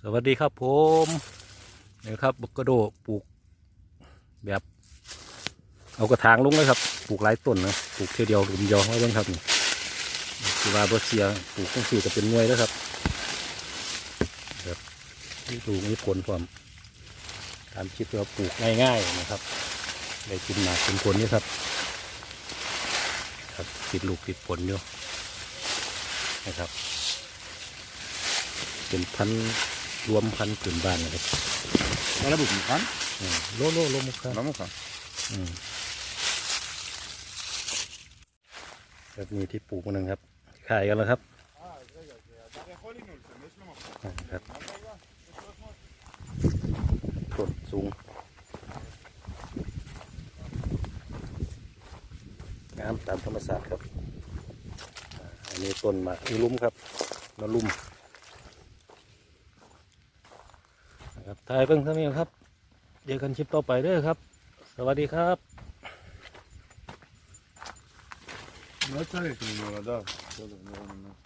สวัสดีครับผมนี่ครับบักกระโดปลูกแบบ เอากระถางลงเลยครับ ปลูกหลายต้นนะปลูกเทียวเดียวรุมเดียวไว้เบ้างครับนี่คือว่าบเสียปลูกต้องสี่ก็เป็นหน่วยแล้วครับแบบที่ปลูกมีผลพร้อมตามคิดว่าปลูกง่ายๆนะครับได้กินหมากกินผลนี่ครับ ครับติดลูกติดผลอยู่นะครับ เป็นพันธุ์ รวมพันธุ์ผืนบ้านนะครับ Voilà beaucoup. Hein อืมโลโลโลมุกครับ Vraiment ça. อืมแบบนี้ที่ปลูกมันนึงครับ ขายกันแล้วครับอ่าครับต้นสูงงามตามธรรมศาสตร์ครับอ่าอันนี้ต้นหมากอีลุ่มครับมะลุ่มนะ ครับถ่ายเพิ่งเท่านี้ครับเจอกันคลิปต่อไปเด้อครับ สวัสดีครับ Ne çalıyorsun orada? Şöyle, ne var, ne var.